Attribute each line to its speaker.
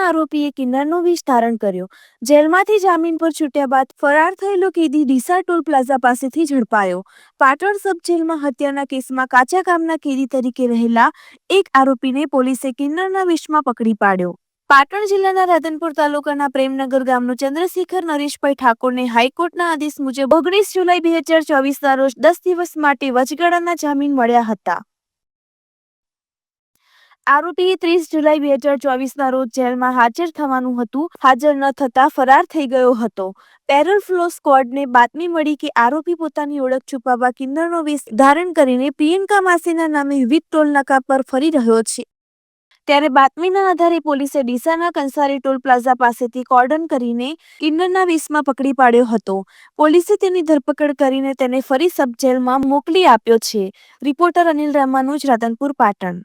Speaker 1: આરોપીએ કિન્નરનો વિષ ધારણ કર્યો. જેલમાંથી જામીન પર છૂટ્યા બાદ ફરાર થયેલો કેદી ડીસા ટોલ પ્લાઝા પાસેથી ઝડપાયો. પાટણ સબ જેલમાં હત્યાના કેસમાં કાચા ગામના કેદી તરીકે રહેલા એક આરોપીને પોલીસે કિન્નરના વિષમાં પકડી પાડ્યો. પાટણ જિલ્લાના રાધનપુર તાલુકાના પ્રેમનગર ગામનો ચંદ્રશેખર નરેશભાઈ ઠાકોરને હાઈકોર્ટના આદેશ મુજબ ઓગણીસ જુલાઈ બે હજાર ચોવીસના રોજ દસ દિવસ માટે વચગાળાના જામીન મળ્યા હતા. આરોપીએ ત્રીસ જુલાઈ બે હજાર ચોવીસના રોજ જેલમાં હાજર થવાનું હતું. હાજર ન થતા ફરાર થઈ ગયો હતો. પેરલ ફ્લો સ્કવોડને બાતમી મળી કે આરોપી પોતાની ઓળખ છુપાવવા કિન્નરનો વેશ ધારણ કરીને પ્રિયંકા માસીના નામે વિવિધ ટોલ નાકા પર ફરી રહ્યો છે. ત્યારે બાતમીના આધારે પોલીસે ડીસાના કંસારી ટોલ પ્લાઝા પાસેથી કોર્ડન કરીને કિન્નરના વેશમાં પકડી પાડ્યો હતો. પોલીસે તેની ધરપકડ કરીને તેને ફરી સબ જેલમાં મોકલી આપ્યો છે. રિપોર્ટર અનિલ રામાનુજ રાધનપુર પાટણ.